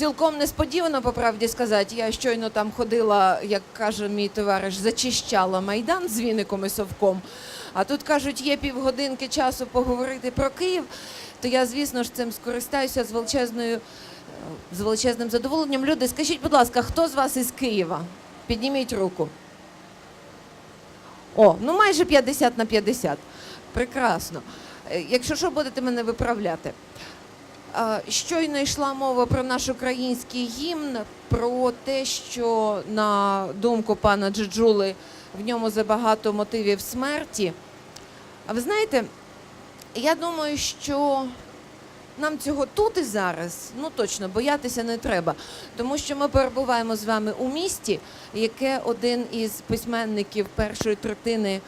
цілком несподівано, по правді сказати. Я щойно там ходила, як каже мій товариш, зачищала майдан з віником і совком. А тут кажуть, є півгодинки часу поговорити про Київ. То я, звісно ж, цим скористаюся з величезною е, з величезним задоволенням. Люди, скажіть, будь ласка, хто з вас із Києва? Підніміть руку. О, ну майже 50 на 50. Прекрасно. Е, Якщо що, будете мене виправляти. Е, Щойно йшла мова про наш український гімн, про те, що на думку пана Джиджули в ньому забагато мотивів смерті. А ви знаєте, я думаю, що нам цього тут і зараз ну точно боятися не треба, тому що ми перебуваємо з вами у місті, яке один із письменників першої третини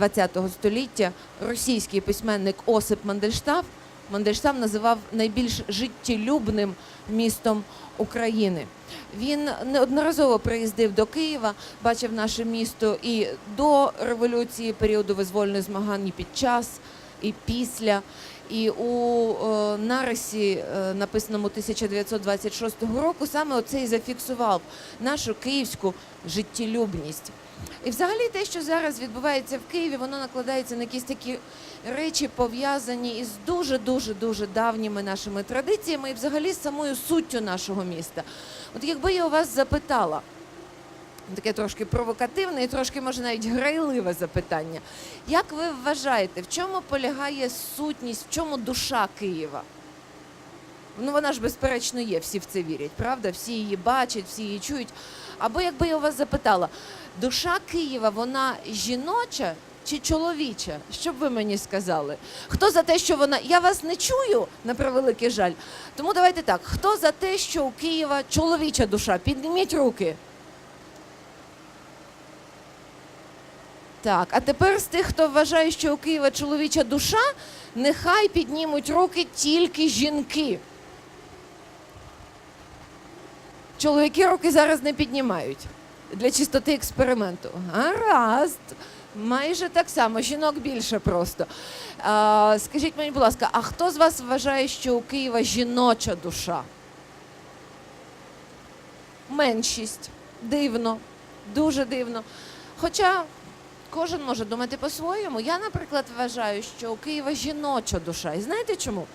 ХХ століття, російський письменник Осип Мандельштам, Мандельштам називав найбільш життєлюбним містом України. Він неодноразово приїздив до Києва, бачив наше місто і до революції, періоду визвольних змагань, і під час, і після. І у е, нарисі, е, написаному 1926 року, саме оце і зафіксував нашу київську життєлюбність. І взагалі те, що зараз відбувається в Києві, воно накладається на якісь такі речі, пов'язані із дуже дуже дуже давніми нашими традиціями і взагалі з самою суттю нашого міста. От якби я у вас запитала, таке трошки провокативне і трошки, може, навіть грайливе запитання. Як ви вважаєте, в чому полягає сутність, в чому душа Києва? Ну, вона ж, безперечно, є, всі в це вірять, правда? Всі її бачать, всі її чують. Або якби я у вас запитала, душа Києва, вона жіноча чи чоловіча? Що б ви мені сказали? Хто за те, що вона. Я вас не чую, на превеликий жаль. Тому давайте так: хто за те, що у Києва чоловіча душа? Підніміть руки. Так, а тепер з тих, хто вважає, що у Києва чоловіча душа, нехай піднімуть руки тільки жінки. Чоловіки руки зараз не піднімають для чистоти експерименту. Гаразд. Майже так само, жінок більше просто. А, скажіть мені, будь ласка, а хто з вас вважає, що у Києва жіноча душа? Меншість. Дивно, дуже дивно. Хоча кожен може думати по-своєму. Я, наприклад, вважаю, що у Києва жіноча душа. І знаєте чому?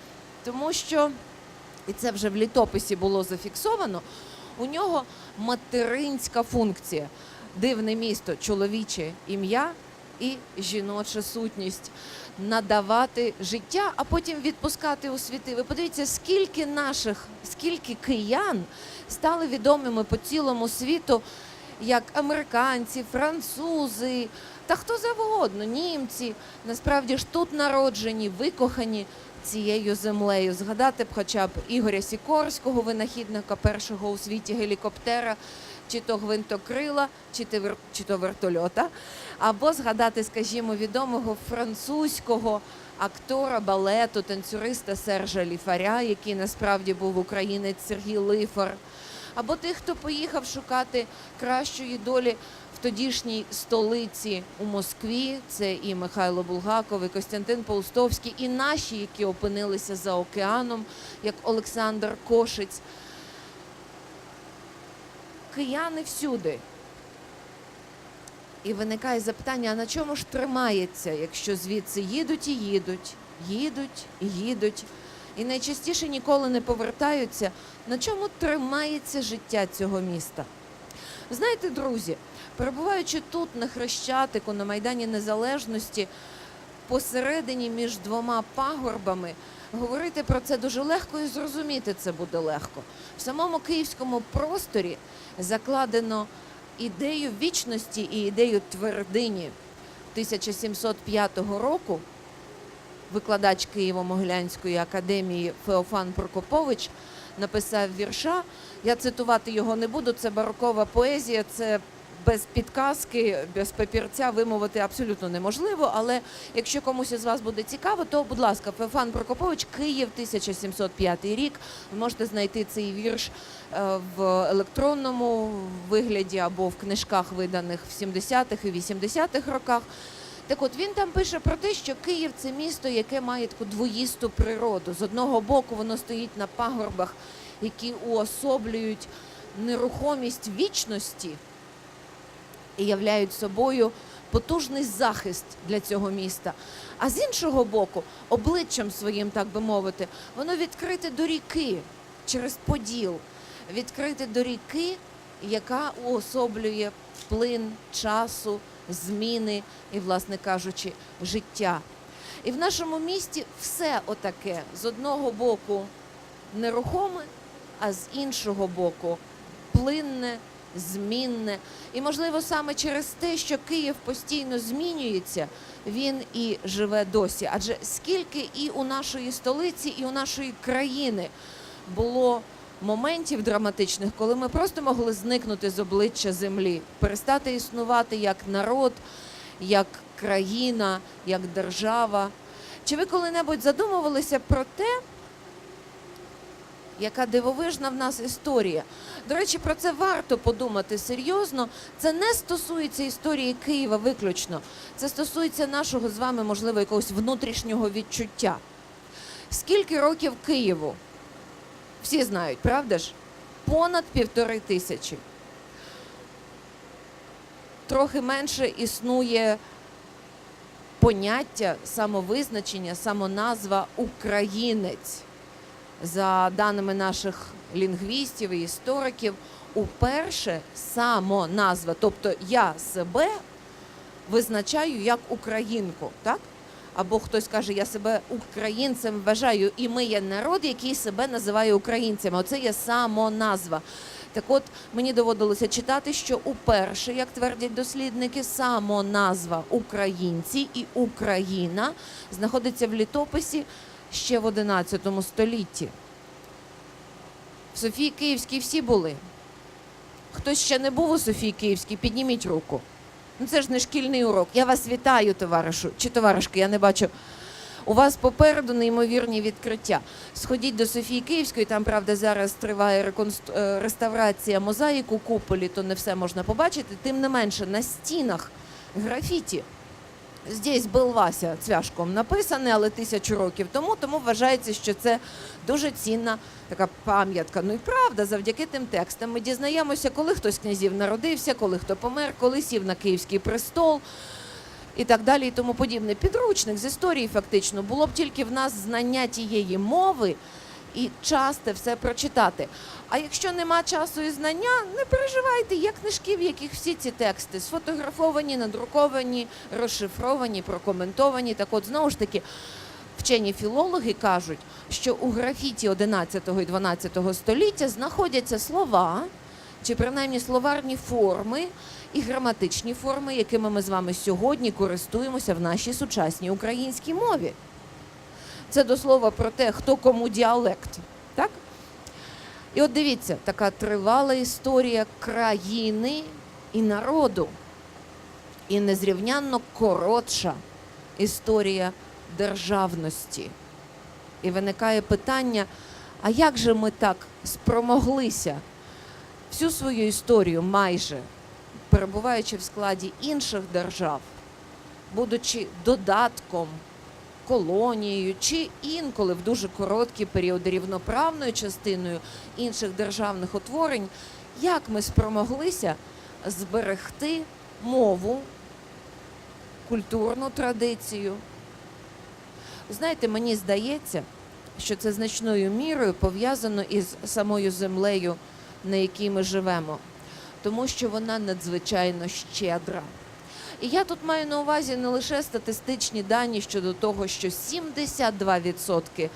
Тому що, і це вже в літописі було зафіксовано, у нього материнська функція. Дивне місто, чоловіче ім'я і жіноча сутність. Надавати життя, а потім відпускати у світи. Ви подивіться, скільки наших, скільки киян стали відомими по цілому світу, як американці, французи, та хто завгодно, німці. Насправді ж тут народжені, викохані цією землею. Згадати б хоча б Ігоря Сікорського, винахідника першого у світі гелікоптера, чи то гвинтокрила, чи то, вертольота, або згадати, скажімо, відомого французького актора балету, танцюриста Сержа Ліфаря, який насправді був українець Сергій Лифар, або тих, хто поїхав шукати кращої долі в тодішній столиці у Москві. Це і Михайло Булгаков, і Костянтин Паустовський, і наші, які опинилися за океаном, як Олександр Кошиць. Кияни всюди. І виникає запитання: а на чому ж тримається, якщо звідси їдуть і їдуть, їдуть і їдуть, і найчастіше ніколи не повертаються. На чому тримається життя цього міста? Знаєте, друзі, перебуваючи тут на Хрещатику, на Майдані Незалежності, посередині між двома пагорбами, говорити про це дуже легко і зрозуміти це буде легко. В самому київському просторі закладено ідею вічності і ідею твердині 1705 року. Викладач Києво-Могилянської академії Феофан Прокопович написав вірша. Я цитувати його не буду. Це барокова поезія, це без підказки, без папірця вимовити абсолютно неможливо. Але якщо комусь із вас буде цікаво, то будь ласка, Феофан Прокопович, Київ, 1705 рік. Ви можете знайти цей вірш е, в електронному вигляді або в книжках, виданих в 70-х і 80-х роках. Так от він там пише про те, що Київ це місто, яке має таку двоїсту природу. З одного боку, воно стоїть на пагорбах, які уособлюють нерухомість вічності і являють собою потужний захист для цього міста. А з іншого боку, обличчям своїм, так би мовити, воно відкрите до ріки через поділ, відкрите до ріки, яка уособлює плин часу, зміни і, власне кажучи, життя. І в нашому місті все отаке з одного боку нерухоме, а з іншого боку плинне, змінне. І, можливо, саме через те, що Київ постійно змінюється, він і живе досі. Адже скільки і у нашої столиці, і у нашої країни було моментів драматичних, коли ми просто могли зникнути з обличчя землі, перестати існувати як народ, як країна, як держава. Чи ви коли-небудь задумувалися про те, яка дивовижна в нас історія? До речі, про це варто подумати серйозно. Це не стосується історії Києва виключно. Це стосується нашого з вами, можливо, якогось внутрішнього відчуття. Скільки років Києву? Всі знають, правда ж? Понад півтори тисячі. Трохи менше існує поняття самовизначення, самоназва українець. За даними наших лінгвістів і істориків, уперше самоназва, тобто я себе визначаю як українку, так? Або хтось каже, я себе українцем вважаю, і ми є народ, який себе називає українцями. Оце є самоназва. Так от мені доводилося читати, що уперше, як твердять дослідники, самоназва українці і Україна знаходиться в літописі ще в 11 столітті. В Софії Київській всі були. Хтось ще не був у Софії Київській, підніміть руку. Ну це ж не шкільний урок. Я вас вітаю, товаришу чи товаришки, я не бачу. У вас попереду неймовірні відкриття. Сходіть до Софії Київської, там, правда, зараз триває реконстru... е, реставрація мозаїк у куполі, то не все можна побачити. Тим не менше, на стінах графіті. Здесь був Вася цвяшком написаний, але тисячу років тому, тому вважається, що це дуже цінна така пам'ятка. Ну і правда, завдяки тим текстам ми дізнаємося, коли хтось князів народився, коли хто помер, коли сів на київський престол і так далі, і тому подібне. Підручник з історії фактично було б тільки в нас знання тієї мови і час те все прочитати. А якщо нема часу і знання, не переживайте, є книжки, в яких всі ці тексти сфотографовані, надруковані, розшифровані, прокоментовані. Так от знову ж таки. Вчені філологи кажуть, що у графіті 11 і 12 століття знаходяться слова, чи принаймні словарні форми і граматичні форми, якими ми з вами сьогодні користуємося в нашій сучасній українській мові. Це до слова про те, хто кому діалект. Так? І от дивіться, така тривала історія країни і народу, і незрівнянно коротша історія державності. І виникає питання: а як же ми так спромоглися всю свою історію майже перебуваючи в складі інших держав, будучи додатком, колонією чи інколи в дуже короткі періоди рівноправною частиною інших державних утворень, як ми спромоглися зберегти мову, культурну традицію? Знаєте, мені здається, що це значною мірою пов'язано із самою землею, на якій ми живемо, тому що вона надзвичайно щедра. І я тут маю на увазі не лише статистичні дані щодо того, що 72%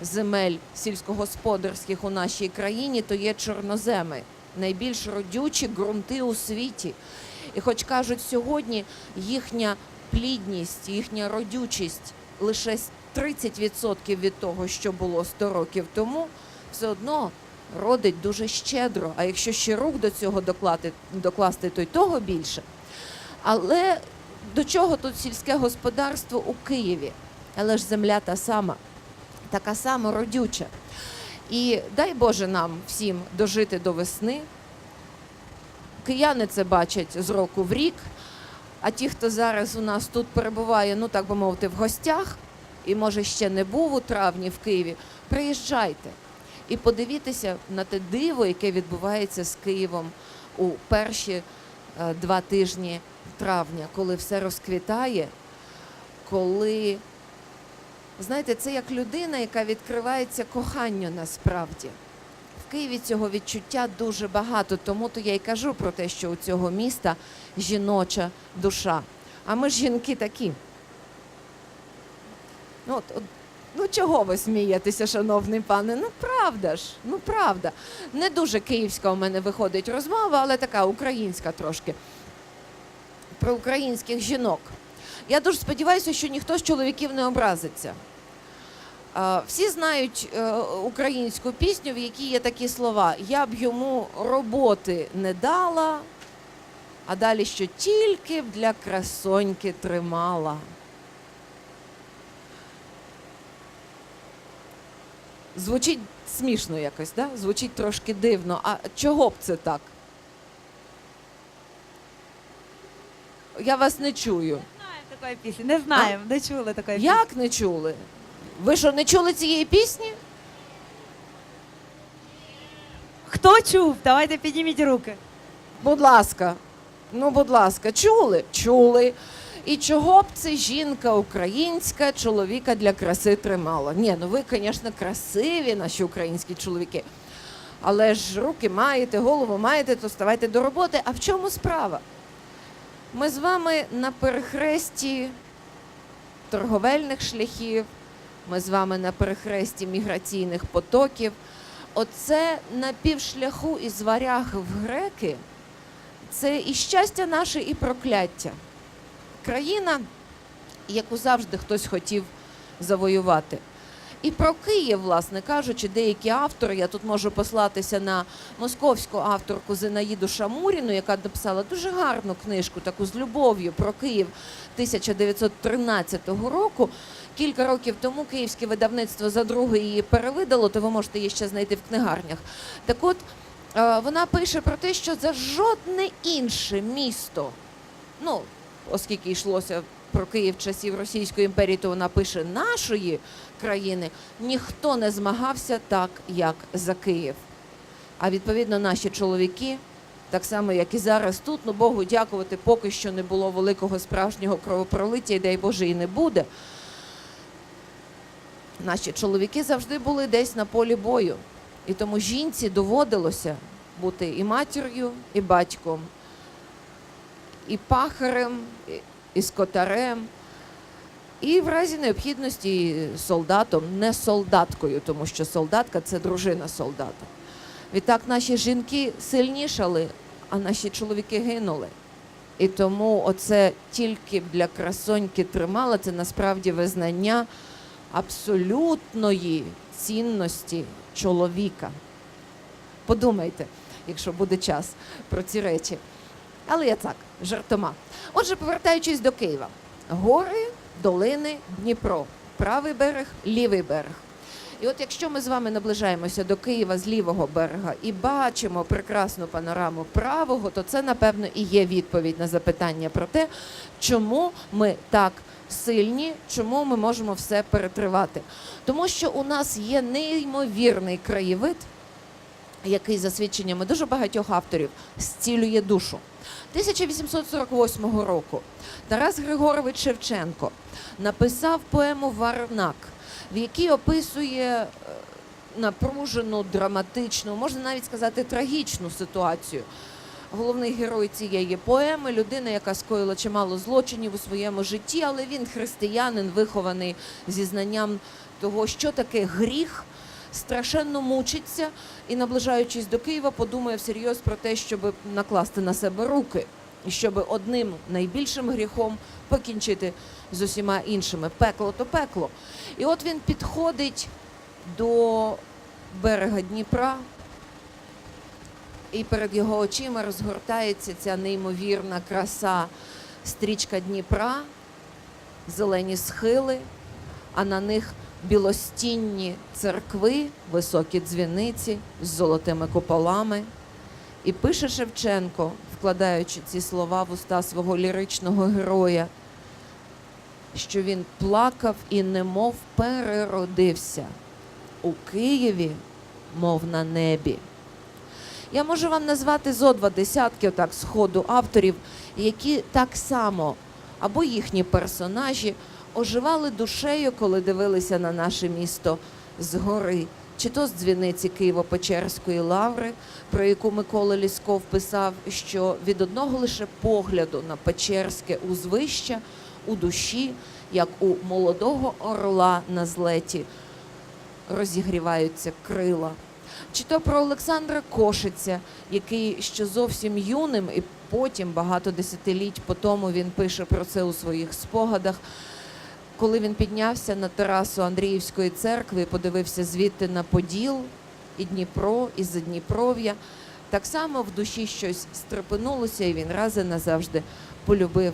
земель сільськогосподарських у нашій країні то є чорноземи, найбільш родючі ґрунти у світі. І хоч кажуть, сьогодні їхня плідність, їхня родючість лише 30% від того, що було 100 років тому, все одно родить дуже щедро. А якщо ще рук до цього докласти, докласти то й того більше. Але до чого тут сільське господарство у Києві? Але ж земля та сама, така сама родюча. І дай Боже нам всім дожити до весни. Кияни це бачать з року в рік. А ті, хто зараз у нас тут перебуває, ну так би мовити, в гостях, і може ще не був у травні в Києві, приїжджайте і подивіться на те диво, яке відбувається з Києвом у перші е, два тижні травня, коли все розквітає, коли знаєте, це як людина, яка відкривається коханню насправді. В Києві цього відчуття дуже багато, тому то я й кажу про те, що у цього міста жіноча душа. А ми ж жінки такі. Ну, от, от, ну чого ви смієтеся, шановний пане? Ну правда ж, ну правда. Не дуже київська у мене виходить розмова, але така українська трошки. Про українських жінок. Я дуже сподіваюся, що ніхто з чоловіків не образиться. Всі знають е, українську пісню, в якій є такі слова: Я б йому роботи не дала, а далі що тільки б для красоньки тримала. Звучить смішно якось, да? звучить трошки дивно. А чого б це так? Я вас не чую. знаємо такої пісні. Не знаємо, не чули такої пісні. Як не чули? Ви що, не чули цієї пісні? Хто чув? Давайте підніміть руки. Будь ласка, ну, будь ласка, чули? Чули. І чого б це жінка українська чоловіка для краси тримала? Ні, ну ви, звісно, красиві, наші українські чоловіки. Але ж руки маєте, голову маєте, то ставайте до роботи. А в чому справа? Ми з вами на перехресті торговельних шляхів, ми з вами на перехресті міграційних потоків. Оце на півшляху із варяг в греки це і щастя наше, і прокляття. Країна, яку завжди хтось хотів завоювати. І про Київ, власне кажучи, деякі автори, я тут можу послатися на московську авторку Зинаїду Шамуріну, яка написала дуже гарну книжку, таку з любов'ю про Київ 1913 року. Кілька років тому київське видавництво за друге її перевидало, то ви можете її ще знайти в книгарнях. Так от е, вона пише про те, що за жодне інше місто, ну, оскільки йшлося про Київ часів Російської імперії, то вона пише нашої країни, ніхто не змагався так, як за Київ. А відповідно наші чоловіки, так само як і зараз тут, ну Богу дякувати, поки що не було великого справжнього кровопролиття, і дай Боже, і не буде. Наші чоловіки завжди були десь на полі бою. І тому жінці доводилося бути і матір'ю, і батьком, і пахарем, і- скотарем, і в разі необхідності солдатом, не солдаткою, тому що солдатка це дружина солдата. Відтак наші жінки сильнішали, а наші чоловіки гинули. І тому оце тільки для красоньки тримала, це насправді визнання абсолютної цінності чоловіка. Подумайте, якщо буде час про ці речі. Але я так, жартома. Отже, повертаючись до Києва, гори, долини, Дніпро, правий берег, лівий берег. І от якщо ми з вами наближаємося до Києва з лівого берега і бачимо прекрасну панораму правого, то це, напевно, і є відповідь на запитання про те, чому ми так сильні, чому ми можемо все перетривати. Тому що у нас є неймовірний краєвид, який, за свідченнями дуже багатьох авторів, зцілює душу. 1848 року Тарас Григорович Шевченко написав поему Варнак, в якій описує е, напружену, драматичну, можна навіть сказати, трагічну ситуацію. Головний герой цієї поеми людина, яка скоїла чимало злочинів у своєму житті, але він християнин, вихований зі знанням того, що таке гріх, страшенно мучиться і, наближаючись до Києва, подумає всерйоз про те, щоб накласти на себе руки, і щоб одним найбільшим гріхом покінчити з усіма іншими. Пекло то пекло. І от він підходить до берега Дніпра, і перед його очима розгортається ця неймовірна краса стрічка Дніпра, зелені схили, а на них білостінні церкви, високі дзвіниці з золотими куполами. І пише Шевченко, вкладаючи ці слова в уста свого ліричного героя, що він плакав і немов переродився у Києві, мов на небі. Я можу вам назвати зо два десятки отак з ходу авторів, які так само або їхні персонажі оживали душею, коли дивилися на наше місто згори, чи то з дзвіниці Києво-Печерської лаври, про яку Микола Лісков писав, що від одного лише погляду на Печерське узвище у душі, як у молодого орла на злеті, розігріваються крила. Чи то про Олександра Кошиця, який ще зовсім юним, і потім багато десятиліть по тому він пише про це у своїх спогадах. Коли він піднявся на терасу Андріївської церкви подивився звідти на Поділ і Дніпро, і Задніпров'я, так само в душі щось стрепенулося, і він раз і назавжди полюбив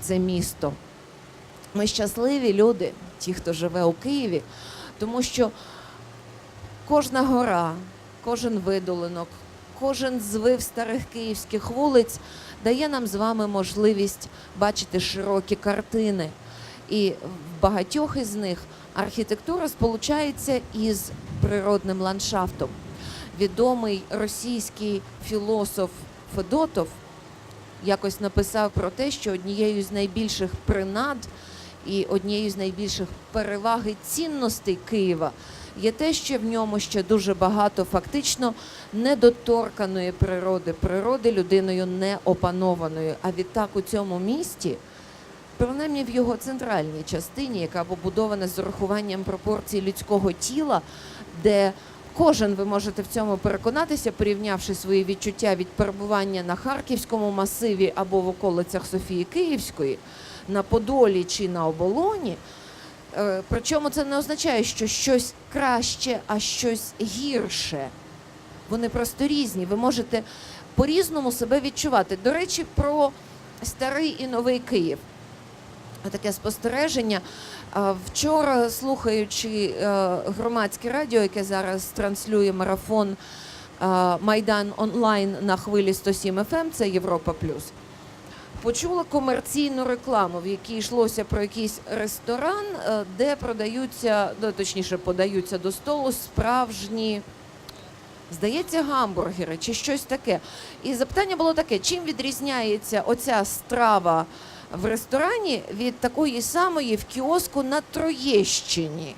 це місто. Ми щасливі люди, ті, хто живе у Києві, тому що кожна гора, кожен видолинок, кожен звив старих київських вулиць дає нам з вами можливість бачити широкі картини. І багатьох із них архітектура сполучається із природним ландшафтом. Відомий російський філософ Федотов якось написав про те, що однією з найбільших принад і однією з найбільших переваг і цінностей Києва є те, що в ньому ще дуже багато фактично недоторканої природи, природи людиною не опанованої. А відтак у цьому місті, принаймні в його центральній частині, яка побудована з урахуванням пропорцій людського тіла, де Кожен ви можете в цьому переконатися, порівнявши свої відчуття від перебування на Харківському масиві або в околицях Софії Київської, на Подолі чи на оболоні. Е, Причому це не означає, що щось краще, а щось гірше. Вони просто різні. Ви можете по-різному себе відчувати. До речі, про старий і новий Київ. Таке спостереження. Вчора, слухаючи е, громадське радіо, яке зараз транслює марафон е, Майдан онлайн на хвилі 107 FM, це Європа Плюс. Почула комерційну рекламу, в якій йшлося про якийсь ресторан, е, де продаються, ну, точніше, подаються до столу справжні, здається, гамбургери чи щось таке. І запитання було таке: чим відрізняється оця страва в ресторані від такої самої в кіоску на Троєщині?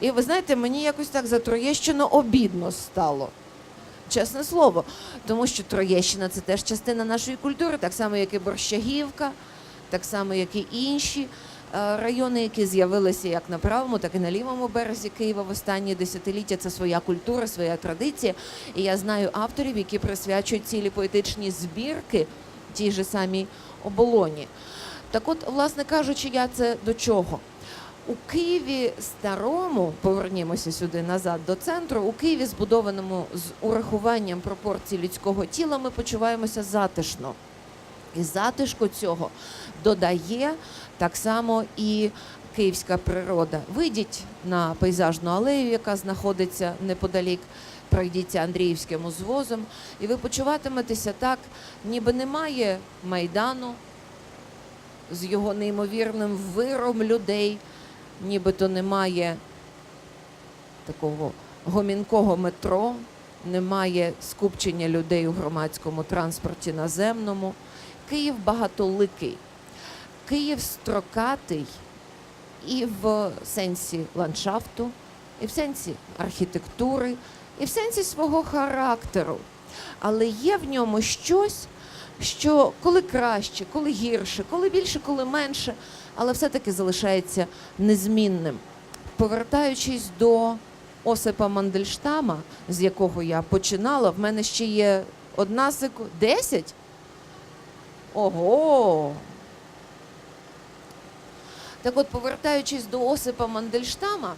І ви знаєте, мені якось так за Троєщину обідно стало. Чесне слово, тому що Троєщина це теж частина нашої культури, так само, як і Борщагівка, так само, як і інші е, райони, які з'явилися як на правому, так і на лівому березі Києва в останні десятиліття. Це своя культура, своя традиція. І я знаю авторів, які присвячують цілі поетичні збірки тій же самій оболоні. Так от, власне кажучи, я це до чого? У Києві старому, повернімося сюди назад до центру, у Києві, збудованому з урахуванням пропорцій людського тіла, ми почуваємося затишно. І затишку цього додає так само і київська природа. Вийдіть на пейзажну алею, яка знаходиться неподалік, пройдіться Андріївським узвозом, і ви почуватиметеся так, ніби немає майдану з його неймовірним виром людей нібито немає такого гомінкого метро, немає скупчення людей у громадському транспорті наземному. Київ багатоликий. Київ строкатий і в сенсі ландшафту, і в сенсі архітектури, і в сенсі свого характеру. Але є в ньому щось, що коли краще, коли гірше, коли більше, коли менше, але все-таки залишається незмінним. Повертаючись до Осипа Мандельштама, з якого я починала, в мене ще є одна секунда. Десять? Ого! Так от, повертаючись до Осипа Мандельштама,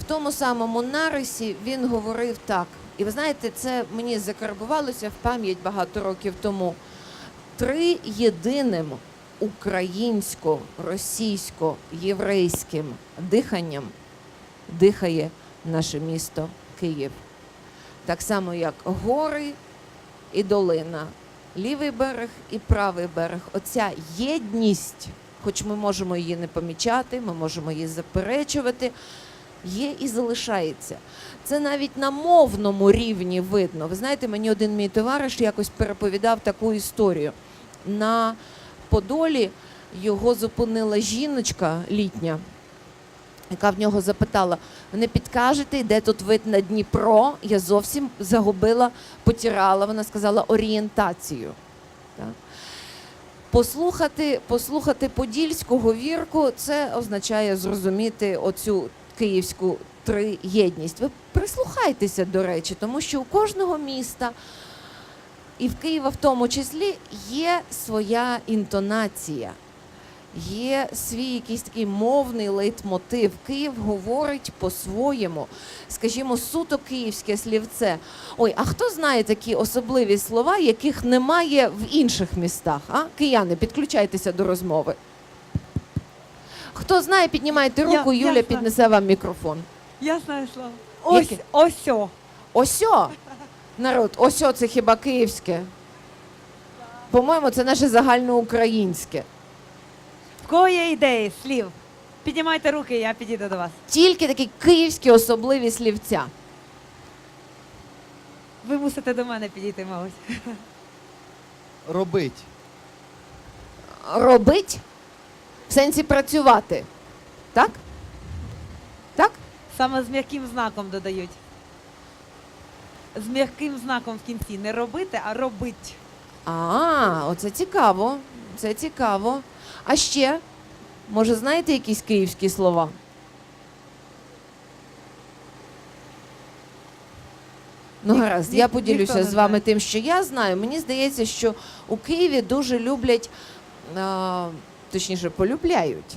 в тому самому нарисі він говорив так. І ви знаєте, це мені закарбувалося в пам'ять багато років тому. Три єдиним українсько-російсько-єврейським диханням дихає наше місто Київ. так само як гори і долина, лівий берег і правий берег. Оця єдність, хоч ми можемо її не помічати, ми можемо її заперечувати, є і залишається. Це навіть на мовному рівні видно. Ви знаєте, мені один мій товариш якось переповідав таку історію. На Подолі його зупинила жіночка літня, яка в нього запитала: не підкажете, де тут вид на Дніпро? Я зовсім загубила, потирала. Вона сказала орієнтацію. Послухати, послухати подільську говірку, це означає зрозуміти оцю київську триєдність. Ви прислухайтеся, до речі, тому що у кожного міста, і в Києва в тому числі, є своя інтонація, є свій якийсь такий мовний лейтмотив. Київ говорить по-своєму, скажімо, суто київське слівце. Ой, а хто знає такі особливі слова, яких немає в інших містах? А? Кияни, підключайтеся до розмови. Хто знає, піднімайте руку, я Юля знаю. піднесе вам мікрофон. Я знаю слово. Ось, Яке? осьо. Осьо. Народ, осьо це хіба київське? По-моєму, це наше загальноукраїнське. В кого є ідеї, слів? Піднімайте руки, я підійду до вас. Тільки такі київські особливі слівця. Ви мусите до мене підійти, мабуть. Робить. Робить в сенсі працювати. Так? Так? Саме з м'яким знаком додають. З м'яким знаком в кінці. Не робити, а робить. А, оце цікаво. Це цікаво. А ще, може, знаєте якісь київські слова? Ну, гаразд, я поділюся з вами тим, що я знаю. Мені здається, що у Києві дуже люблять, а, точніше, полюбляють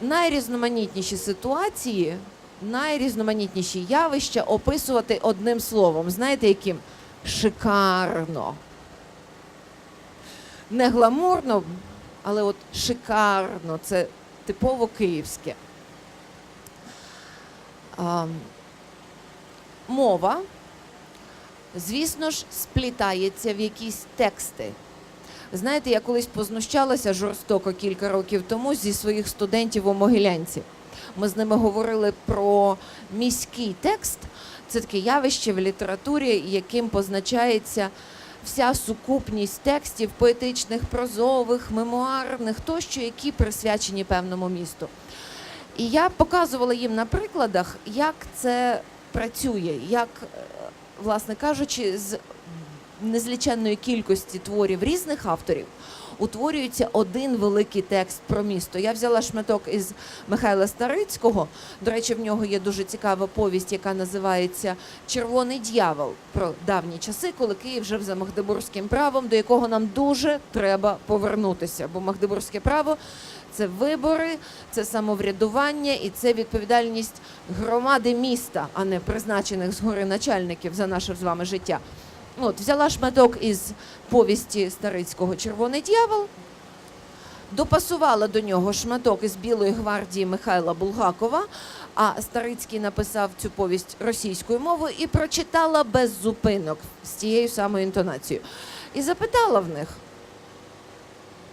найрізноманітніші ситуації, найрізноманітніші явища описувати одним словом. Знаєте, яким? Шикарно. Не гламурно, але от шикарно. Це типово київське. А, мова, звісно ж, сплітається в якісь тексти. Знаєте, я колись познущалася жорстоко кілька років тому зі своїх студентів у Могилянці. Ми з ними говорили про міський текст. Це таке явище в літературі, яким позначається вся сукупність текстів поетичних, прозових, мемуарних тощо, які присвячені певному місту. І я показувала їм на прикладах, як це працює, як, е, власне кажучи, з незліченної кількості творів різних авторів утворюється один великий текст про місто. Я взяла шматок із Михайла Старицького. До речі, в нього є дуже цікава повість, яка називається Червоний дьявол про давні часи, коли Київ жив за Магдебурзьким правом, до якого нам дуже треба повернутися. Бо Магдебурзьке право це вибори, це самоврядування і це відповідальність громади міста, а не призначених згори начальників за наше з вами життя. От, взяла шматок із повісті Старицького Червоний дьявол, допасувала до нього шматок із Білої гвардії Михайла Булгакова, а Старицький написав цю повість російською мовою і прочитала без зупинок з тією самою інтонацією. І запитала в них: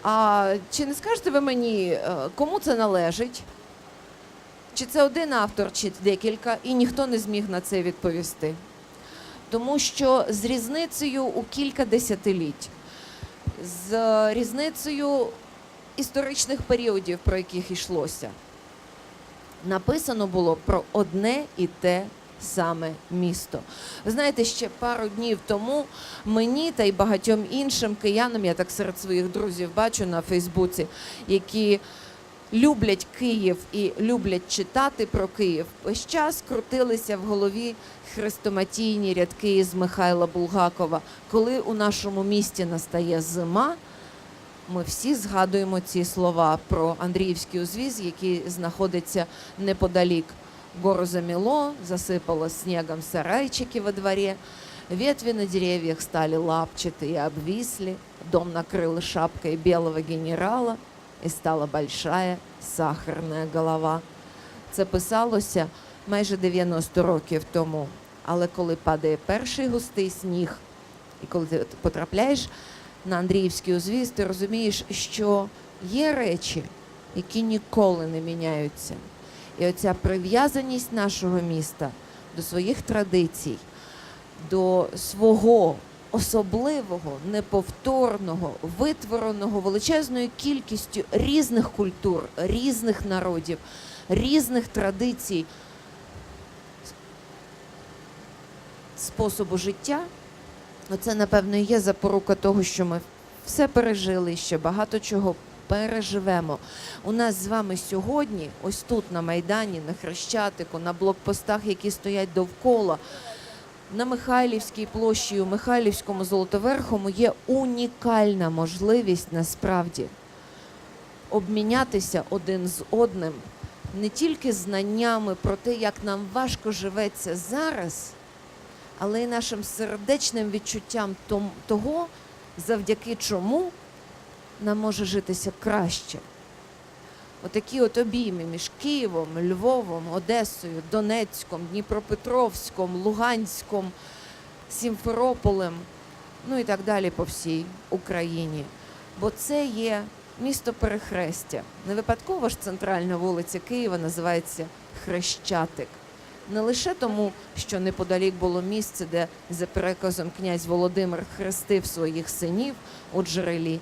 а чи не скажете ви мені, е, кому це належить? Чи це один автор, чи декілька, і ніхто не зміг на це відповісти. Тому що з різницею у кілька десятиліть, з різницею історичних періодів, про яких йшлося, написано було про одне і те саме місто. Ви знаєте, ще пару днів тому мені та й багатьом іншим киянам, я так серед своїх друзів бачу на Фейсбуці, які люблять Київ і люблять читати про Київ, весь час крутилися в голові хрестоматійні рядки із Михайла Булгакова. Коли у нашому місті настає зима, ми всі згадуємо ці слова про Андріївський узвіз, який знаходиться неподалік. Гору замело, засыпало снегом сарайчики во дворе, ветви на деревьях стали лапчатые и обвисли, дом накрыл шапкой белого генерала, і стала большая сахарна голова. Це писалося майже 90 років тому. Але коли падає перший густий сніг, і коли ти потрапляєш на Андріївський узвіз, ти розумієш, що є речі, які ніколи не міняються. І оця прив'язаність нашого міста до своїх традицій, до свого особливого, неповторного, витвореного величезною кількістю різних культур, різних народів, різних традицій, способу життя. Оце, напевно, є запорука того, що ми все пережили, ще багато чого переживемо. У нас з вами сьогодні, ось тут на Майдані, на Хрещатику, на блокпостах, які стоять довкола, на Михайлівській площі, у Михайлівському Золотоверхому є унікальна можливість насправді обмінятися один з одним не тільки знаннями про те, як нам важко живеться зараз, але й нашим сердечним відчуттям того, завдяки чому нам може житися краще. Отакі от обійми між Києвом, Львовом, Одесою, Донецьком, Дніпропетровськом, Луганськом, Сімферополем, ну і так далі по всій Україні. Бо це є місто перехрестя. Не випадково ж центральна вулиця Києва називається Хрещатик. Не лише тому, що неподалік було місце, де за переказом князь Володимир хрестив своїх синів у джерелі,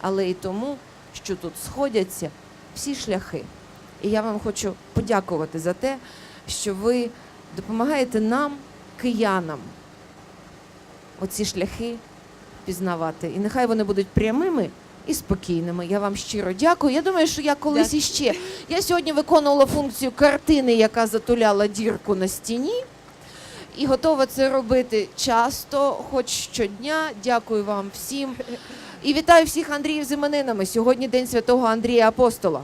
але й тому, що тут сходяться всі шляхи. І я вам хочу подякувати за те, що ви допомагаєте нам, киянам, оці шляхи пізнавати. І нехай вони будуть прямими і спокійними. Я вам щиро дякую. Я думаю, що я колись іще. Я сьогодні виконувала функцію картини, яка затуляла дірку на стіні. І готова це робити часто, хоч щодня. Дякую вам всім. І вітаю всіх Андріїв з іменинами. Сьогодні День Святого Андрія Апостола.